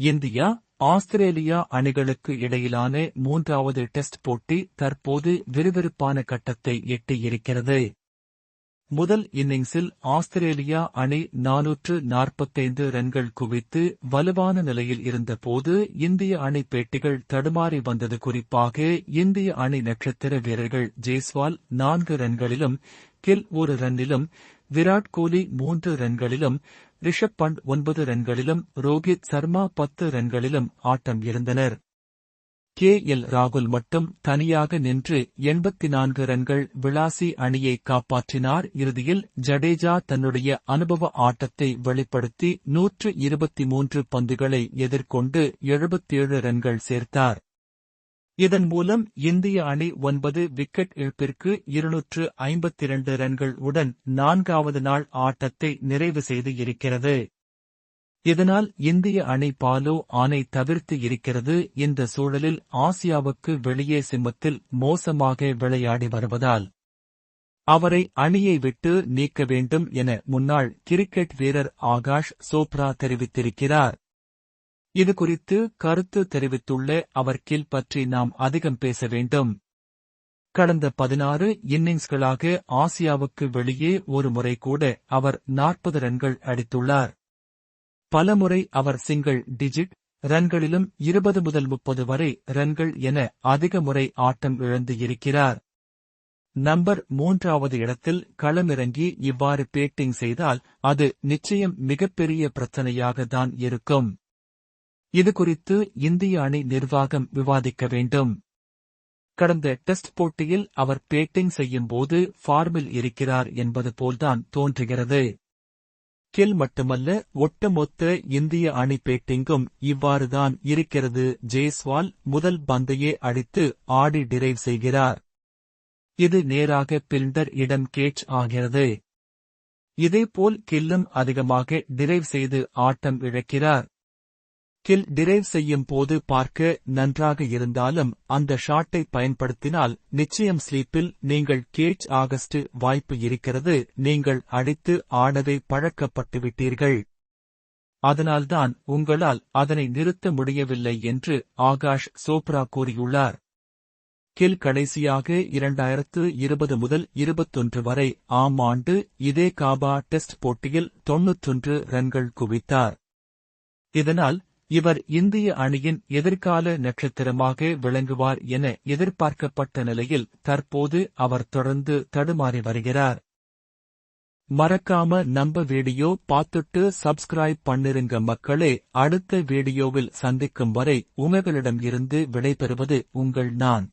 India Australia அணிகளுக்கு இடையிலான மூன்றாவது டெஸ்ட் போட்டி தற்போது விறுவிறுப்பான கட்டத்தை எட்டியிருக்கிறது. முதல் இன்னிங்ஸில் ஆஸ்திரேலியா அணி நானூற்று நாற்பத்தைந்து ரன்கள் குவித்து வலுவான நிலையில் இருந்தபோது இந்திய அணி பேட்டிகள் தடுமாறி வந்தது குறிப்பாக இந்திய அணி நட்சத்திர வீரர்கள் ஜெய்ஸ்வால் நான்கு ரன்களிலும் கில் ஒரு ரன்னிலும் விராட் கோலி மூன்று ரன்களிலும் ரிஷப் பண்ட் ஒன்பது ரன்களிலும் ரோஹித் சர்மா பத்து ரன்களிலும் ஆட்டம் இருந்தனர் கே. எல். ராகுல் மட்டும் தனியாக நின்று எண்பத்தி நான்கு ரன்கள் விளாசி அணியை காப்பாற்றினார். இறுதியில் ஜடேஜா தன்னுடைய அனுபவ ஆட்டத்தை வெளிப்படுத்தி நூற்று இருபத்தி மூன்று பந்துகளை எதிர்கொண்டு எழுபத்தேழு ரன்கள் சேர்த்தார். இதன் மூலம் இந்திய அணி ஒன்பது விக்கெட் இழப்பிற்கு இருநூற்று ஐம்பத்திரண்டு ரன்கள் உடன் நான்காவது நாள் ஆட்டத்தை நிறைவு செய்து இருக்கிறது. இதனால் இந்திய அணி பாலோ ஆணை தவிர்த்து இருக்கிறது இந்த சூழலில் ஆசியாவுக்கு வெளியே சிம்மத்தில் மோசமாக விளையாடி வருவதால் அவரை அணியை விட்டு நீக்க வேண்டும் என முன்னாள் கிரிக்கெட் வீரர் ஆகாஷ் சோப்ரா தெரிவித்திருக்கிறார். இதுகுறித்து கருத்து தெரிவித்துள்ள அவர் கில் பற்றி நாம் அதிகம் பேச வேண்டும். கடந்த பதினாறு இன்னிங்ஸ்களாக ஆசியாவுக்கு வெளியே ஒரு முறை கூட அவர் நாற்பது ரன்கள் அடித்துள்ளார். பலமுறை அவர் சிங்கிள் டிஜிட் ரன்களிலும் இருபது முதல் முப்பது வரை ரன்கள் என அதிக முறை ஆட்டம் இழந்து இருக்கிறார். நம்பர் மூன்றாவது இடத்தில் களமிறங்கி இவ்வாறு பேட்டிங் செய்தால் அது நிச்சயம் மிகப்பெரிய பிரச்சனையாக தான் இருக்கும். இது குறித்து இந்திய அணி நிர்வாகம் விவாதிக்க வேண்டும். கடந்த டெஸ்ட் போட்டியில் அவர் பேட்டிங் செய்யும் போது ஃபார்மில் இருக்கிறார் என்பது போல்தான் தோன்றுகிறது. கில் மட்டுமல்ல ஒட்டுமொத்த இந்திய அணி பேட்டிங்கும் இவ்வாறுதான் இருக்கிறது. ஜெய்ஸ்வால் முதல் பந்தையே அடித்து ஆடி டிரைவ் செய்கிறார். இது நேராக பில்டர் இடம் கேட்ச் ஆகிறது. இதேபோல் கில்லும் அதிகமாக டிரைவ் செய்து ஆட்டம் இழக்கிறார். கில் டிரைவ் செய்யும் போது பார்க்க நன்றாக இருந்தாலும் அந்த ஷாட்டை பயன்படுத்தினால் நிச்சயம் ஸ்லீப்பில் நீங்கள் கேட்ச் ஆகஸ்ட் வாய்ப்பு இருக்கிறது நீங்கள் அடித்து ஆடவே பழக்கப்பட்டுவிட்டீர்கள் அதனால்தான் உங்களால் அதனை நிறுத்த முடியவில்லை என்று ஆகாஷ் சோப்ரா கூறியுள்ளார். கில் கடைசியாக இரண்டாயிரத்து இருபது முதல் இருபத்தொன்று வரை ஆம் ஆண்டு இதே காபா டெஸ்ட் போட்டியில் தொன்னூற்றொன்று ரன்கள் குவித்தார். இதனால் இவர் இந்திய அணியின் எதிர்கால நட்சத்திரமாக விளங்குவார் என எதிர்பார்க்கப்பட்ட நிலையில் தற்போது அவர் தொடர்ந்து தடுமாறி வருகிறார். மறக்காம நம்ப வீடியோ பார்த்துட்டு சப்ஸ்கிரைப் பண்ணிருங்க மக்களே. அடுத்த வீடியோவில் சந்திக்கும் வரை உங்களிடம் இருந்து விடைபெறுவது உங்கள் நான்.